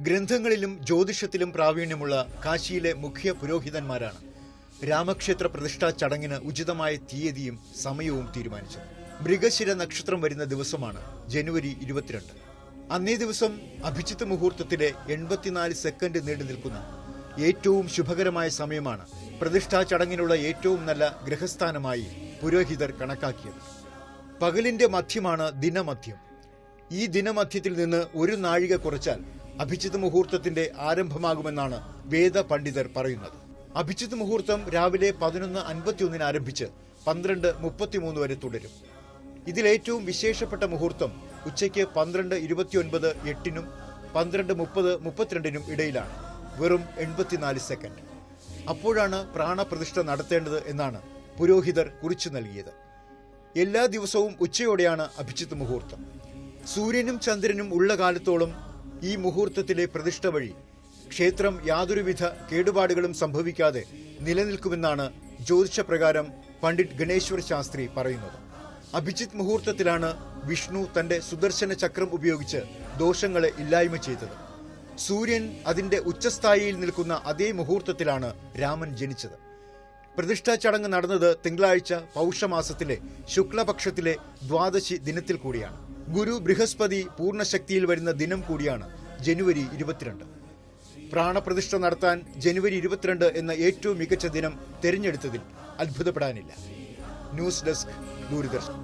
ഗ്രന്ഥങ്ങളിലും ജ്യോതിഷത്തിലും പ്രാവീണ്യമുള്ള കാശിയിലെ മുഖ്യ പുരോഹിതന്മാരാണ് രാമക്ഷേത്ര പ്രതിഷ്ഠാ ചടങ്ങിന് ഉചിതമായ തീയതിയും സമയവും തീരുമാനിച്ചത്. മൃഗശിര നക്ഷത്രം വരുന്ന ദിവസമാണ് ജനുവരി ഇരുപത്തിരണ്ട്. അന്നേ ദിവസം അഭിജിത്ത് മുഹൂർത്തത്തിലെ എൺപത്തിനാല് സെക്കൻഡ് നീണ്ടു നിൽക്കുന്ന ഏറ്റവും ശുഭകരമായ സമയമാണ് പ്രതിഷ്ഠാ ചടങ്ങിനുള്ള ഏറ്റവും നല്ല ഗ്രഹസ്ഥാനമായി പുരോഹിതർ കണക്കാക്കിയത്. പകലിന്റെ മധ്യമാണ് ദിനമധ്യം. ഈ ദിനമധ്യത്തിൽ നിന്ന് ഒരു നാഴിക കുറച്ചാൽ അഭിജിത്ത് മുഹൂർത്തത്തിന്റെ ആരംഭമാകുമെന്നാണ് വേദ പണ്ഡിതർ പറയുന്നത്. അഭിജിത് മുഹൂർത്തം രാവിലെ പതിനൊന്ന് അൻപത്തിയൊന്നിന് ആരംഭിച്ച് പന്ത്രണ്ട് മുപ്പത്തിമൂന്ന് വരെ തുടരും. ഇതിലേറ്റവും വിശേഷപ്പെട്ട മുഹൂർത്തം ഉച്ചയ്ക്ക് പന്ത്രണ്ട് ഇരുപത്തിയൊൻപത് എട്ടിനും പന്ത്രണ്ട് മുപ്പത് മുപ്പത്തിരണ്ടിനും ഇടയിലാണ്. വെറും എൺപത്തിനാല് സെക്കൻഡ്. അപ്പോഴാണ് പ്രാണപ്രതിഷ്ഠ നടത്തേണ്ടത് എന്നാണ് പുരോഹിതർ കുറിച്ചു നൽകിയത്. എല്ലാ ദിവസവും ഉച്ചയോടെയാണ് അഭിജിത്ത് മുഹൂർത്തം. സൂര്യനും ചന്ദ്രനും ഉള്ള കാലത്തോളം ഈ മുഹൂർത്തത്തിലെ പ്രതിഷ്ഠ വഴി ക്ഷേത്രം യാതൊരുവിധ കേടുപാടുകളും സംഭവിക്കാതെ നിലനിൽക്കുമെന്നാണ് ജ്യോതിഷപ്രകാരം പണ്ഡിറ്റ് ഗണേശ്വർ ശാസ്ത്രി പറയുന്നത്. അഭിജിത് മുഹൂർത്തത്തിലാണ് വിഷ്ണു തന്റെ സുദർശന ചക്രം ഉപയോഗിച്ച് ദോഷങ്ങളെ ഇല്ലായ്മ ചെയ്തത്. സൂര്യൻ അതിന്റെ ഉച്ചസ്ഥായിയിൽ നിൽക്കുന്ന അതേ മുഹൂർത്തത്തിലാണ് രാമൻ ജനിച്ചത്. പ്രതിഷ്ഠാ ചടങ്ങ് നടന്നത് തിങ്കളാഴ്ച പൗഷമാസത്തിലെ ശുക്ലപക്ഷത്തിലെ ദ്വാദശി ദിനത്തിൽ കൂടിയാണ്. ഗുരു ബൃഹസ്പതി പൂർണശക്തിയിൽ വരുന്ന ദിനം കൂടിയാണ് ജനുവരി ഇരുപത്തിരണ്ട്. പ്രാണപ്രതിഷ്ഠ നടത്താൻ ജനുവരി ഇരുപത്തിരണ്ട് എന്ന ഏറ്റവും മികച്ച ദിനം തിരഞ്ഞെടുത്തതിൽ അത്ഭുതപ്പെടാനില്ല. News desk Doordarshan.